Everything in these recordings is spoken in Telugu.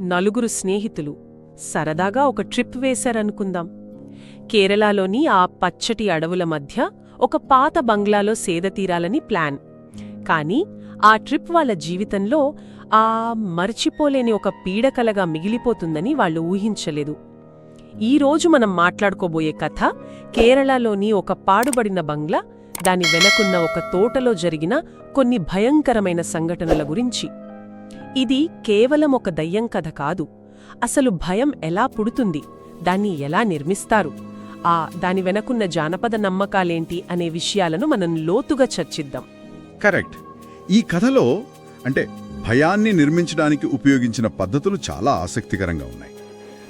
నలుగురు స్నేహితులు సరదాగా ఒక ట్రిప్ వేశారనుకుందాం. కేరళలోని ఆ పచ్చటి అడవుల మధ్య ఒక పాత బంగ్లాలో సేదతీరాలని ప్లాన్. కాని ఆ ట్రిప్ వాళ్ళ జీవితంలో ఆ మర్చిపోలేని ఒక పీడకలగా మిగిలిపోతుందని వాళ్ళు ఊహించలేదు. ఈ రోజు మనం మాట్లాడుకోబోయే కథ కేరళలోని ఒక పాడుబడిన బంగ్లా దాని వెనకున్న ఒక తోటలో జరిగిన కొన్ని భయంకరమైన సంఘటనల గురించి. ఇది కేవలం ఒక దయ్యం కథ కాదు. అసలు భయం ఎలా పుడుతుంది? దాన్ని ఎలా నిర్మిస్తారు? ఆ దాని వెనకున్న జానపద నమ్మకాలేంటి అనే విషయాలను మనం లోతుగా చర్చిద్దాం. కరెక్ట్. ఈ కథలో అంటే భయాన్ని నిర్మించడానికి ఉపయోగించిన పద్ధతులు చాలా ఆసక్తికరంగా ఉన్నాయి.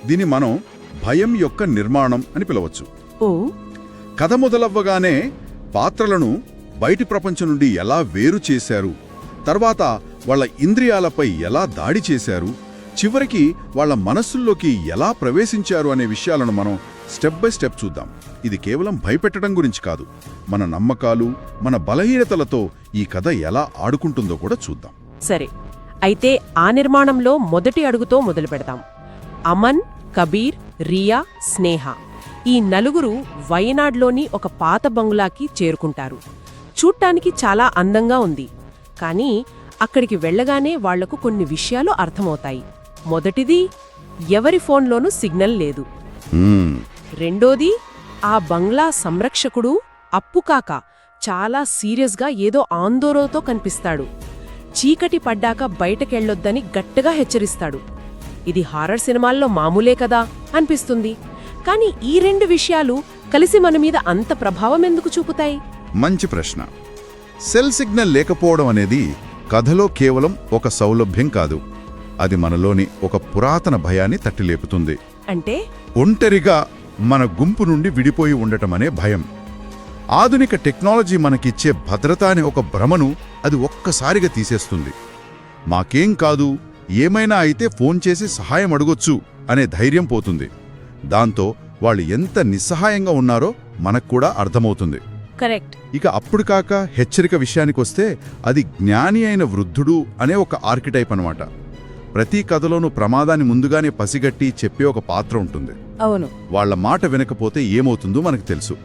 దీన్ని మనం భయం యొక్క నిర్మాణం అని పిలవచ్చు. ఓ. కథ మొదలవ్వగానే పాత్రలను బయటి ప్రపంచం నుండి ఎలా వేరు చేశారు తర్వాత వాళ్ళ ఇంద్రియాలపై ఎలా దాడి చేశారు చివరికి వాళ్ళ మనస్సుల్లోకి ఎలా ప్రవేశించారు అనే విషయాలను మనం స్టెప్ బై స్టెప్ చూద్దాం. ఇది కేవలం భయపెట్టడం గురించి కాదు. మన నమ్మకాలు మన బలహీనతలతో ఈ కథ ఎలా ఆడుకుంటుందో కూడా చూద్దాం. సరే అయితే ఆ నిర్మాణంలో మొదటి అడుగుతో మొదలు పెడతాం అమన్ కబీర్ రియా స్నేహ. ఈ నలుగురు వయనాడ్లోని ఒక పాత బంగ్లాకి చేరుకుంటారు. చూడ్డానికి చాలా అందంగా ఉంది. కానీ అక్కడికి వెళ్ళగానే వాళ్ళకు కొన్ని విషయాలు అర్థమవుతాయి. మొదటిది ఎవరి ఫోన్లోనూ సిగ్నల్ లేదు. రెండోది ఆ బంగ్లా సంరక్షకుడు అప్పుకాక చాలా సీరియస్గా ఏదో ఆందోళనతో కనిపిస్తాడు. చీకటి పడ్డాక బయటకెళ్ళొద్దని గట్టిగా హెచ్చరిస్తాడు. ఇది హారర్ సినిమాల్లో మామూలే కదా అనిపిస్తుంది. కానీ ఈ రెండు విషయాలు కలిసి మన మీద అంత ప్రభావం ఎందుకు చూపుతాయి? మంచి ప్రశ్న. సెల్ సిగ్నల్ లేకపోవడం అనేది కథలో కేవలం ఒక సౌలభ్యం కాదు. అది మనలోని ఒక పురాతన భయాన్ని తట్టిలేపుతుంది. అంటే? ఒంటరిగా మన గుంపు నుండి విడిపోయి ఉండటం అనే భయం. ఆధునిక టెక్నాలజీ మనకిచ్చే భద్రత అనే ఒక భ్రమను అది ఒక్కసారిగా తీసేస్తుంది. మాకేం కాదు ఏమైనా అయితే ఫోన్ చేసి సహాయం అడగొచ్చు అనే ధైర్యం పోతుంది. దాంతో వాళ్ళు ఎంత నిస్సహాయంగా ఉన్నారో మనకు కూడా అర్థమవుతుంది. కరెక్ట్. ఇక అప్పుడు కాక హెచ్చరిక విషయానికొస్తే అది జ్ఞాని అయిన వృద్ధుడు అనే ఒక ఆర్కిటైప్ అన్నమాట. ప్రతి కథలోనూ ప్రమాదాన్ని ముందుగానే పసిగట్టి చెప్పే ఒక పాత్ర ఉంటుంది. అవును. వాళ్ళ మాట వినకపోతే ఏమవుతుందో మనకు తెలుసు.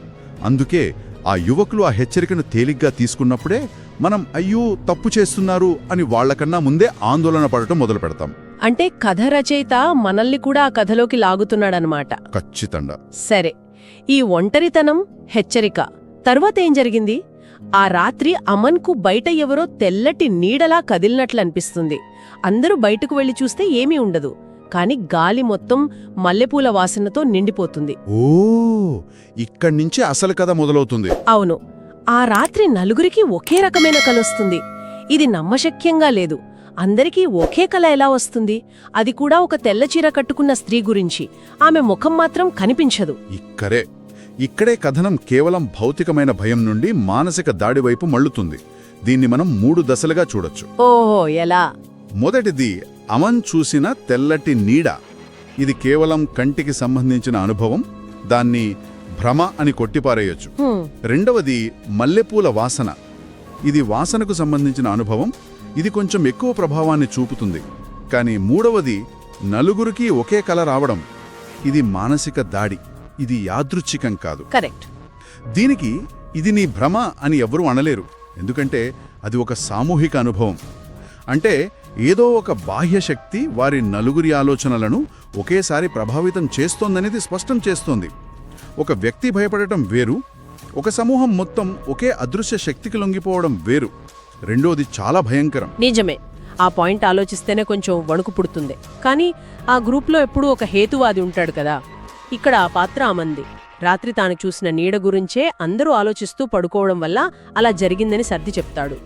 అందుకే ఆ యువకులు ఆ హెచ్చరికను తేలిగ్గా తీసుకున్నప్పుడే మనం అయ్యో తప్పు చేస్తున్నారు అని వాళ్ళకన్నా ముందే ఆందోళన పడటం మొదలు పెడతాం. అంటే కథ రచయిత మనల్ని కూడా ఆ కథలోకి లాగుతున్నాడనమాట ఖచ్చితంగా. సరే ఈ ఒంటరితనం హెచ్చరిక. తరువాత ఏం జరిగింది? ఆ రాత్రి అమన్కు బయట ఎవరో తెల్లటి నీడలా కదిలినట్లనిపిస్తుంది. అందరూ బయటకు వెళ్ళి చూస్తే ఏమీ ఉండదు. కాని గాలి మొత్తం మల్లెపూల వాసనతో నిండిపోతుంది. ఓ ఇక్కడి నుంచి అసలు కథ మొదలవుతుంది. అవును. ఆ రాత్రి నలుగురికి ఒకే రకమైన కలొస్తుంది ఇది నమ్మశక్యంగా లేదు. అందరికీ ఒకే కల ఎలా వస్తుంది? అది కూడా ఒక తెల్ల చీర కట్టుకున్న స్త్రీ గురించి. ఆమె ముఖం మాత్రం కనిపించదు. ఇక్కడే. ఇక్కడే కథనం కేవలం భౌతికమైన భయం నుండి మానసిక దాడి వైపు మళ్ళుతుంది. దీన్ని మనం మూడు దశలుగా చూడొచ్చు. ఓహో ఎలా? మొదటిది అమన్ చూసిన తెల్లటి నీడ. ఇది కేవలం కంటికి సంబంధించిన అనుభవం దాన్ని భ్రమ అని కొట్టిపారేయొచ్చు. రెండవది మల్లెపూల వాసన. ఇది వాసనకు సంబంధించిన అనుభవం ఇది కొంచెం ఎక్కువ ప్రభావాన్ని చూపుతుంది. కానీ మూడవది నలుగురికి ఒకే కల రావడం. ఇది మానసిక దాడి. ఇది యాదృచ్ఛికం కాదు. కరెక్ట్ దీనికి ఇది నీ భ్రమ అని ఎవ్వరూ అనలేరు. ఎందుకంటే అది ఒక సామూహిక అనుభవం. అంటే ఏదో ఒక బాహ్య శక్తి వారి నలుగురి ఆలోచనలను ఒకేసారి ప్రభావితం చేస్తోందనేది స్పష్టం చేస్తోంది. ఒక వ్యక్తి భయపడటం వేరు ఒక సమూహం మొత్తం ఒకే అదృశ్య శక్తికి లొంగిపోవడం వేరు. రెండోది చాలా భయంకరం. నిజమే. ఆ పాయింట్ ఆలోచిస్తేనే కొంచెం వణుకు పుడుతుంది. కానీ ఆ గ్రూప్లో ఎప్పుడూ ఒక హేతువాది ఉంటాడు కదా. ఇక్కడ ఆ పాత్ర అమంది. రాత్రి తాను చూసిన నీడ గురించే అందరూ ఆలోచిస్తూ పడుకోవడం వల్ల అలా జరిగిందని సర్ది చెప్తాడు.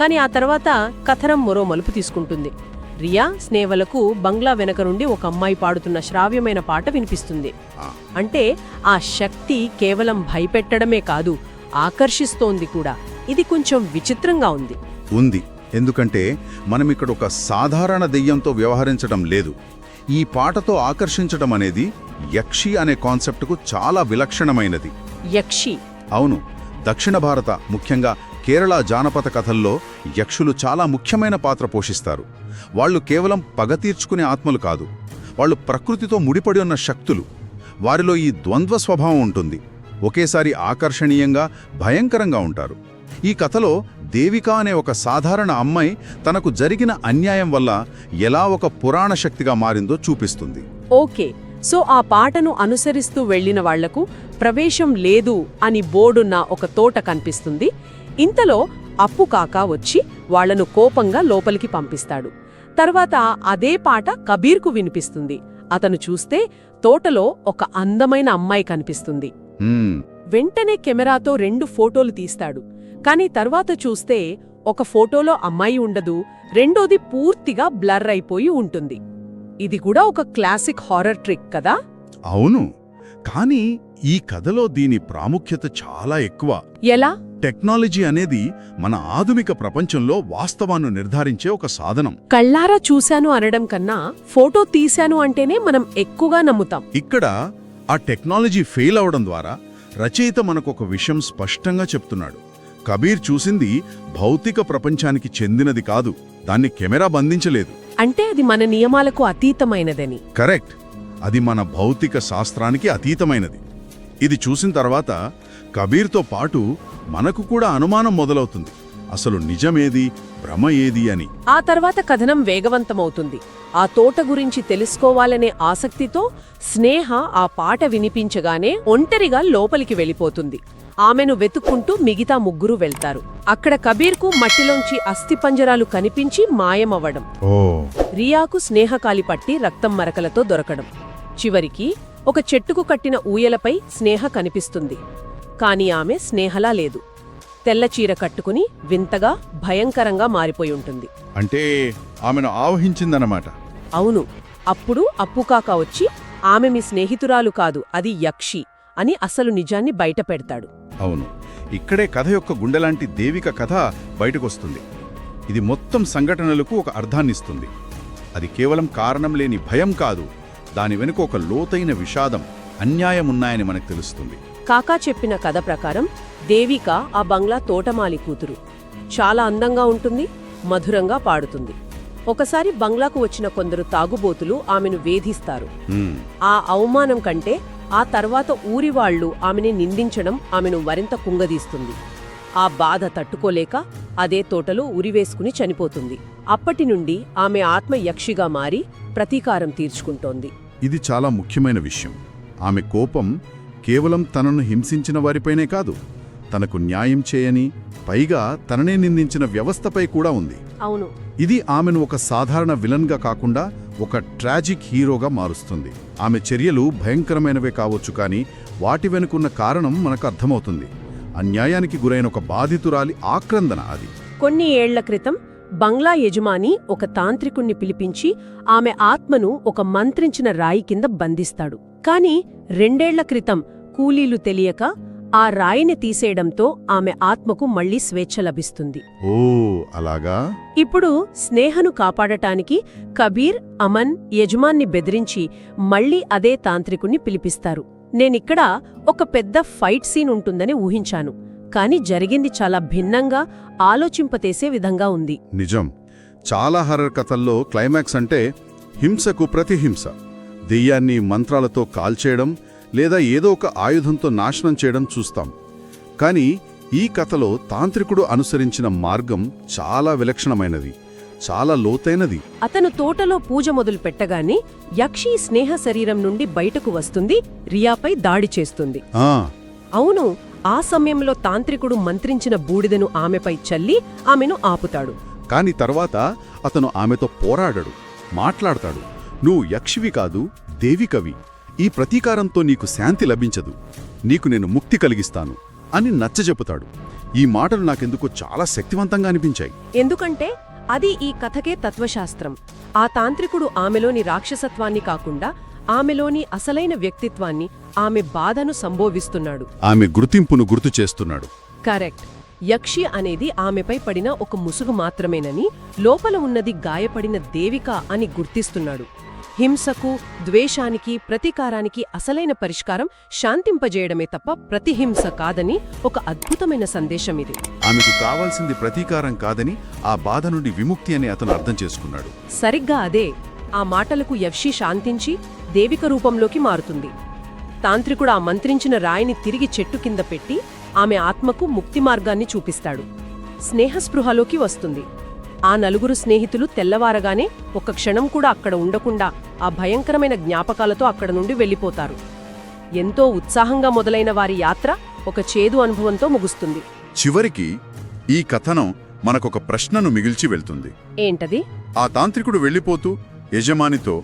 కానీ ఆ తర్వాత కథనం మరో మలుపు తీసుకుంటుంది. రియా స్నేవలకు బంగ్లా వెనక నుండి ఒక అమ్మాయి పాడుతున్న శ్రావ్యమైన పాట వినిపిస్తుంది. అంటే ఆ శక్తి కేవలం భయపెట్టడమే కాదు ఆకర్షిస్తోంది కూడా. ఇది కొంచెం విచిత్రంగా ఉంది. ఉంది. ఎందుకంటే మనం ఇక్కడ ఒక సాధారణ దెయ్యంతో వ్యవహరించడం లేదు. ఈ పాటతో ఆకర్షించడం అనేది యక్షి అనే కాన్సెప్టుకు చాలా విలక్షణమైనది. యక్షి. అవును దక్షిణ భారత ముఖ్యంగా కేరళ జానపద కథల్లో యక్షులు చాలా ముఖ్యమైన పాత్ర పోషిస్తారు. వాళ్ళు కేవలం పగ తీర్చుకునే ఆత్మలు కాదు వాళ్ళు ప్రకృతితో ముడిపడి ఉన్న శక్తులు. వారిలో ఈ ద్వంద్వ స్వభావం ఉంటుంది. ఒకేసారి ఆకర్షణీయంగా భయంకరంగా ఉంటారు. ఈ కథలో దేవిక అనే ఒక సాధారణ అమ్మాయి తనకు జరిగిన అన్యాయం వల్ల ఎలా ఒక పురాణ శక్తిగా మారిందో చూపిస్తుంది. ఓకే. సో ఆ పాటను అనుసరిస్తూ వెళ్ళిన వాళ్ళకు ప్రవేశం లేదు అని బోర్డున్న ఒక తోట కనిపిస్తుంది. ఇంతలో అప్పు కాకా వచ్చి వాళ్ళను కోపంగా లోపలికి పంపిస్తాడు. తర్వాత అదే పాట కబీర్కు వినిపిస్తుంది. అతను చూస్తే తోటలో ఒక అందమైన అమ్మాయి కనిపిస్తుంది. వెంటనే కెమెరాతో రెండు ఫోటోలు తీస్తాడు. కానీ తర్వాత చూస్తే ఒక ఫోటోలో అమ్మాయి ఉండదు రెండోది పూర్తిగా బ్లర్ అయిపోయి ఉంటుంది. ఇది కూడా ఒక క్లాసిక్ హారర్ ట్రిక్ కదా? అవును. కానీ ఈ కథలో దీని ప్రాముఖ్యత చాలా ఎక్కువ. ఎలా? టెక్నాలజీ అనేది మన ఆధునిక ప్రపంచంలో వాస్తవాన్ని నిర్ధారించే ఒక సాధనం. కళ్ళారా చూశాను అనడం కన్నా ఫోటో తీశాను అంటేనే మనం ఎక్కువగా నమ్ముతాం. ఇక్కడ ఆ టెక్నాలజీ ఫెయిల్ అవడం ద్వారా రచయిత మనకు ఒక విషయం స్పష్టంగా చెప్తున్నాడు. కబీర్ చూసింది భౌతిక ప్రపంచానికి చెందినది కాదు. దాన్ని కెమెరా బంధించలేదు. అంటే అది మన నియమాలకు అతీతమైనదని. కరెక్ట్. అది మన భౌతిక శాస్త్రానికి అతీతమైనది. ఇది చూసిన తర్వాత కబీర్తో పాటు మనకు కూడా అనుమానం మొదలవుతుంది. అసలు నిజమేది భ్రమ ఏది అని. ఆ తర్వాత కథనం వేగవంతమవుతుంది. ఆ తోట గురించి తెలుసుకోవాలనే ఆసక్తితో స్నేహ ఆ పాట వినిపించగానే ఒంటరిగా లోపలికి వెళ్ళిపోతుంది. ఆమెను వెతుక్కుంటూ మిగతా ముగ్గురు వెళ్తారు. అక్కడ కబీర్కు మట్టిలోంచి అస్థిపంజరాలు కనిపించి మాయమవ్వడం. రియాకు స్నేహకాలి పట్టి రక్తం మరకలతో దొరకడం. చివరికి ఒక చెట్టుకు కట్టిన ఊయలపై స్నేహ కనిపిస్తుంది. కాని ఆమె స్నేహలా లేదు. తెల్ల చీర కట్టుకుని వింతగా భయంకరంగా మారిపోయి ఉంటుంది. అంటే ఆమెను ఆవహించిందన్నమాట. అవును అప్పుడు అప్పుకాక వచ్చి ఆమె మీ స్నేహితురాలు కాదు అది యక్షి అని అసలు నిజాన్ని బయటపెడతాడు అవును ఇక్కడే కథ యొక్క గుండెలాంటి దేవిక కథ బయటకొస్తుంది. ఇది మొత్తం సంఘటనలకు ఒక అర్థాన్నిస్తుంది. అది కేవలం కారణం లేని భయం కాదు దాని వెనుక ఒక లోతైన విషాదం. అన్యాయం ఉన్నాయని మనకు తెలుస్తుంది. కాకా చెప్పిన కథ ప్రకారం దేవిక ఆ బంగ్లా తోటమాలి కూతురు. చాలా అందంగా ఉంటుంది మధురంగా పాడుతుంది. ఒకసారి బంగ్లాకు వచ్చిన కొందరు తాగుబోతులు ఆమెను వేధిస్తారు. ఆ అవమానం కంటే ఆ తర్వాత ఊరి వాళ్ళు ఆమెని నిందించడం ఆమెను మరింత కుంగదీస్తుంది. ఆ బాధ తట్టుకోలేక అదే తోటలో ఉరివేసుకుని చనిపోతుంది. అప్పటి నుండి ఆమె ఆత్మ యక్షిగా మారి ప్రతీకారం తీర్చుకుంటోంది. ఇది చాలా ముఖ్యమైన విషయం. ఆమె కోపం కేవలం తనను హింసించిన వారిపైనే కాదు తనకు న్యాయం చేయని పైగా తననే నిందించిన వ్యవస్థపై కూడా ఉంది. అవును. ఇది ఆమెను ఒక సాధారణ విలన్గా కాకుండా ఒక ట్రాజిక్ హీరోగా మారుస్తుంది. ఆమె చర్యలు భయంకరమైనవే కావచ్చు కానీ వాటి వెనుకున్న కారణం మనకు అర్థమవుతుంది. అన్యాయానికి గురైన ఒక బాధితురాలి ఆక్రందన అది. కొన్ని ఏళ్ళ క్రితం బంగ్లా యజమాని ఒక తాంత్రికుణ్ణి పిలిపించి ఆమె ఆత్మను ఒక మంత్రించిన రాయి కింద బంధిస్తాడు. కాని రెండేళ్ళ క్రితం కూలీలు తెలియక ఆ రాయిని తీసేయడంతో ఆమె ఆత్మకు మళ్ళీ స్వేచ్ఛ లభిస్తుంది. ఓ అలాగా? ఇప్పుడు స్నేహను కాపాడటానికి కబీర్ అమన్ యజమాన్ని బెదిరించి మళ్ళీ అదే తాంత్రికుణ్ణి పిలిపిస్తారు. నేనిక్కడ ఒక పెద్ద ఫైట్ సీన్ ఉంటుందని ఊహించాను. కాని జరిగింది చాలా భిన్నంగా ఆలోచింపతేసే విధంగా ఉంది. నిజం. చాలా హర్రర్ కథల్లో క్లైమాక్స్ అంటే హింసకు ప్రతిహింస. దెయ్యాన్ని మంత్రాలతో కాల్చేయడం లేదా ఏదో ఒక ఆయుధంతో నాశనం చేయడం చూస్తాం. కానీ ఈ కథలో తాంత్రికుడు అనుసరించిన మార్గం చాలా విలక్షణమైనది చాలా లోతైనది. అతను తోటలో పూజ మొదలు పెట్టగానే యక్షి స్నేహ శరీరం నుండి బయటకు వస్తుంది రియాపై దాడి చేస్తుంది. అవును ఆ సమయంలో తాంత్రికుడు మంత్రించిన బూడిదను ఆమెపై చల్లి ఆమెను ఆపుతాడు. కాని తర్వాత అతను ఆమెతో పోరాడడు మాట్లాడతాడు. నువ్వు యక్షివి కాదు దేవికవి ఈ ప్రతీకారంతో నీకు శాంతి లభించదు. నీకు నేను ముక్తి కలిగిస్తాను అని నచ్చజెపుతాడు. ఈ మాటలు నాకెందుకో చాలా శక్తివంతంగా అనిపించాయి. ఎందుకంటే అది ఈ కథకే తత్వశాస్త్రం. ఆ తాంత్రికుడు ఆమెలోని రాక్షసత్వాన్ని కాకుండా ఆమెలోని అసలైన వ్యక్తిత్వాన్ని ఆమె బాధను సంబోధిస్తున్నాడు ఆమె గుర్తింపును గుర్తు చేస్తున్నాడు. కరెక్ట్. యక్షి అనేది ఆమెపై పడిన ఒక ముసుగు మాత్రమేనని లోపల ఉన్నది గాయపడిన దేవిక అని గుర్తిస్తున్నాడు. హింసకు ద్వేషానికి ప్రతీకారానికి అసలైన పరిష్కారం శాంతింపజేయడమే తప్ప ప్రతిహింస కాదని ఒక అద్భుతమైన సందేశం ఇది. ఆమెకు కావాల్సింది ప్రతీకారం కాదని ఆ బాధ నుండి విముక్తి అని అతను అర్థం చేసుకున్నాడు. సరిగ్గా అదే ఆ మాటలకు యవ్షి శాంతించి దేవిక రూపంలోకి మారుతుంది. తాంత్రికుడు ఆ మంత్రించిన రాయిని తిరిగి చెట్టు కింద పెట్టి ఆమె ఆత్మకు ముక్తి మార్గాన్ని చూపిస్తాడు. స్నేహస్పృహలోకి వస్తుంది. ఆ నలుగురు స్నేహితులు తెల్లవారగానే ఒక్క క్షణం కూడా అక్కడ ఉండకుండా ఆ భయంకరమైన జ్ఞాపకాలతో అక్కడ నుండి వెళ్ళిపోతారు. ఎంతో ఉత్సాహంగా మొదలైన వారి యాత్ర ఒక చేదు అనుభవంతో ముగుస్తుంది. చివరికి ఈ కథనం మనకొక ప్రశ్నను మిగిల్చి వెళ్తుంది. ఏంటది? ఆ తాంత్రికుడు వెళ్ళిపోతూ యజమానితో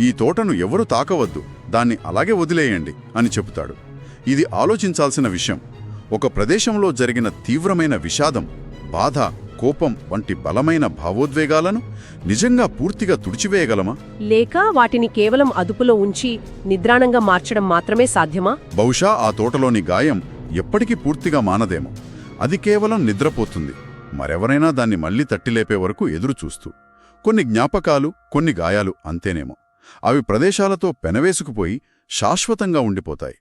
ఈ తోటను ఎవరు తాకవద్దు దాన్ని అలాగే వదిలేయండి అని చెబుతాడు. ఇది ఆలోచించాల్సిన విషయం. ఒక ప్రదేశంలో జరిగిన తీవ్రమైన విషాదం బాధ కోపం వంటి బలమైన భావోద్వేగాలను నిజంగా పూర్తిగా తుడిచివేయగలమా? లేక వాటిని కేవలం అదుపులో ఉంచి నిద్రాణంగా మార్చడం మాత్రమే సాధ్యమా? బహుశా ఆ తోటలోని గాయం ఎప్పటికీ పూర్తిగా మానదేమో. అది కేవలం నిద్రపోతుంది. మరెవరైనా దాన్ని మళ్ళీ తట్టిలేపే వరకు ఎదురుచూస్తూ. కొన్ని జ్ఞాపకాలు కొన్ని గాయాలు అంతేనేమో. అవి ప్రదేశాలతో పెనవేసుకుపోయి శాశ్వతంగా ఉండిపోతాయి.